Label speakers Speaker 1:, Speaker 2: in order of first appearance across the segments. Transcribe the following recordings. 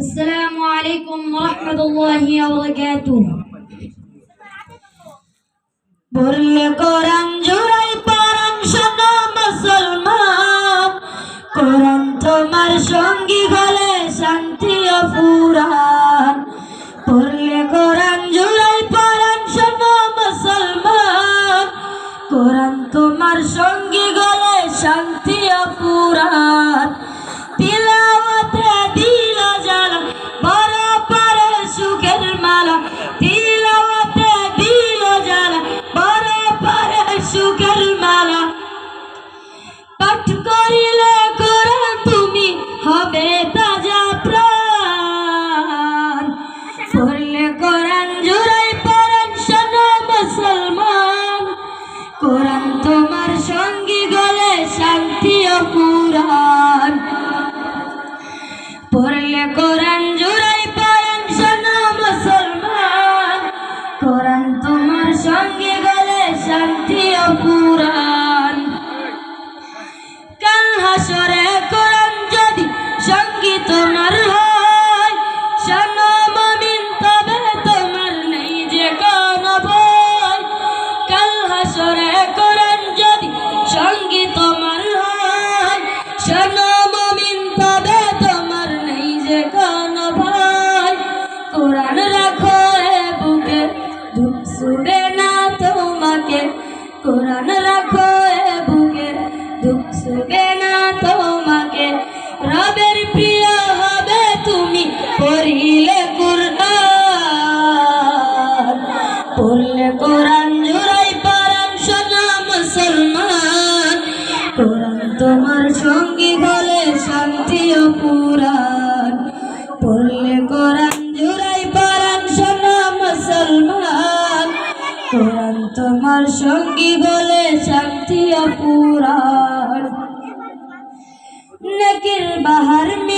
Speaker 1: আসসালামু আলাইকুম রহমতুল্লাহি ওয়াবারাকাতুহ
Speaker 2: বললে, কোরআন জুড়াই পরাণ শোনো মুসলমান। কোরআন তোমার সঙ্গী হলে শান্তি ও ফুরান পড়লে কোরআন জুড়াই পরাণ শোনো মুসলমান। কোরআন তোমার সঙ্গী হলে শান্তি যে শান্তি ও শুবে না তোমাকে। রবের প্রিয় হবে তুমি পড়িলে কোরআন পড়লে কোরআন কোরআন তোমার সঙ্গী বলে শান্তি অপুরা নকির বাহার মিলবে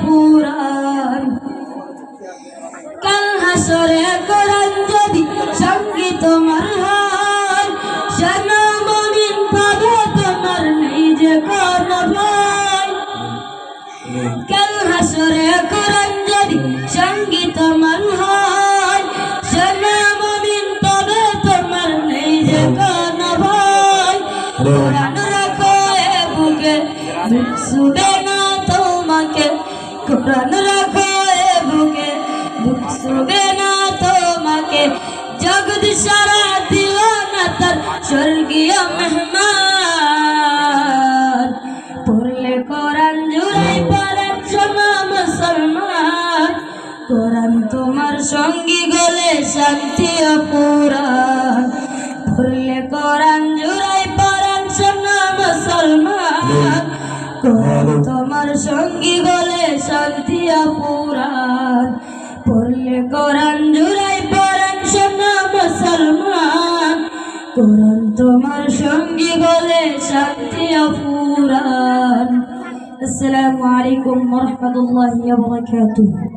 Speaker 2: পুরাণ। কাল হাসরে কোরআন যদি সঙ্গী তোমার হয় শোনো মমিন পাবে তোমার নেই যে কোন কাল হাসরে কোরআন যদি সঙ্গী তোমার হয় পাবে তোমার নেই যে কোন ভয় কোরআন রাখো বুকে দুঃখ না তোমাকে কোরআন রাখো এ বুকে দুঃখ শুবে না তোমাকে। জগৎ সারা দিওয়ানা তার স্বর্গীয় মেহমান। পড়লে কোরআন জুড়াই পড়ান শোনা মুসলমান। কোরআন তোমার সঙ্গী গলে শান্তি ও পুরাণ পড়লে কোরআন জুড়াই পড়ান শোনা মুসলমান। কোরআন তোমার সঙ্গী গলে শান্তি ও পুরাণ। পড়লে কোরআন জুড়াই পড়ান শোনা মুসলমান। কোরআন তোমার সঙ্গী বলে শান্তি ও পুরাণ। আসসালামু আলাইকুম ওয়া রাহমাতুল্লাহি ওয়া